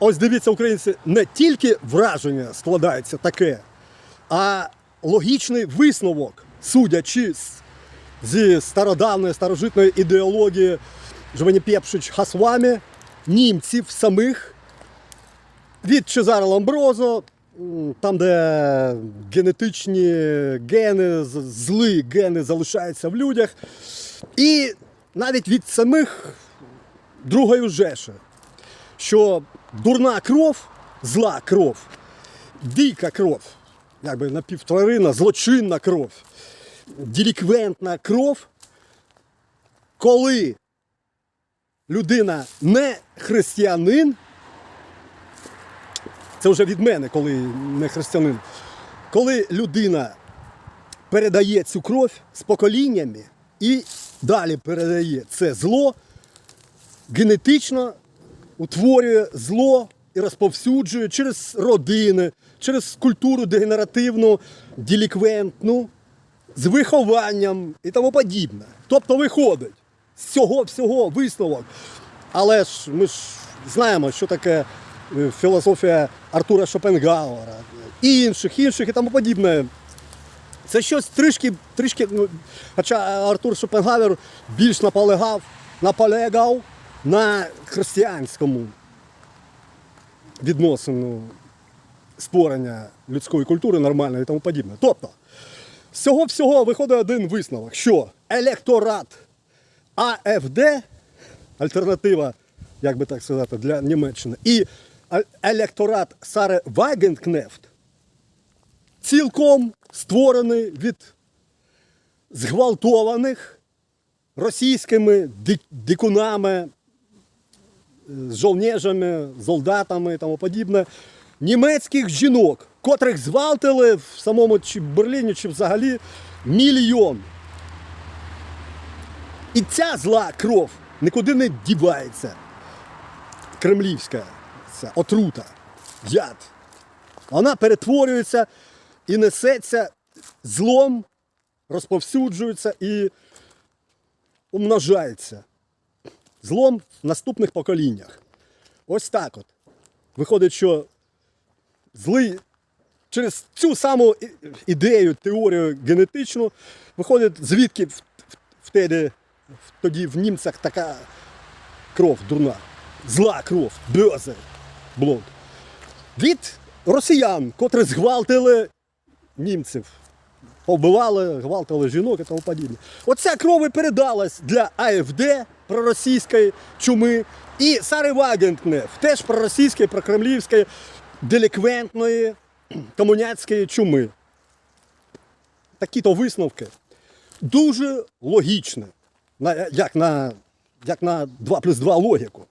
ось дивіться, українці, не тільки враження складається таке, а логічний висновок, судячи зі стародавної старожитної ідеології Жваніпєпшич Хасвамі, німців самих від Чезара Ламброзо, там, де генетичні гени, з- злі гени залишаються в людях, і навіть від самих Другої Жеші, що дурна кров, зла кров, дика кров, якби напівтварина, злочинна кров, деліквентна кров, коли людина не християнин, це вже від мене, коли не християнин. Коли людина передає цю кров з поколіннями і далі передає це зло, генетично утворює зло і розповсюджує через родини, через культуру дегенеративну, деліквентну, з вихованням і тому подібне. Тобто виходить з цього всього висновок. Але ж ми ж знаємо, що таке е, філософія Артура Шопенгауера, і інших, інших і тому подібне. Це щось трішки, трішки, ну, хоча Артур Шопенгауер більш наполягав, наполягав на християнському відносину створення людської культури нормальної і тому подібне. Тобто, з цього всього виходить один висновок, що електорат АФД, альтернатива, як би так сказати, для Німеччини, і е- електорат Саре Вагенкнефт цілком створений від зґвалтованих російськими ди- дикунами, з жовнежами, солдатами і тому подібне, німецьких жінок, котрих звалтили в самому чи Берліні, чи взагалі мільйон. І ця зла кров нікуди не дівається. Кремлівська ця отрута, яд. Вона перетворюється і несеться злом, розповсюджується і умножається. Злом в наступних поколіннях. Ось так от. Виходить, що злий через цю саму ідею, теорію генетичну, виходить, звідки в, в, в тоді, в- тоді в німцях така кров дурна, зла кров, бьозе, блод. Від росіян, котрі зґвалтили німців, повбивали, гвалтили жінок і тому подібне. Оця кров і передалась для АФД проросійської чуми і Сари Вагенкнеф, теж проросійської, прокремлівської, деліквентної комуняцької чуми. Такі-то висновки дуже логічні, як, на, як на 2 плюс 2 логіку.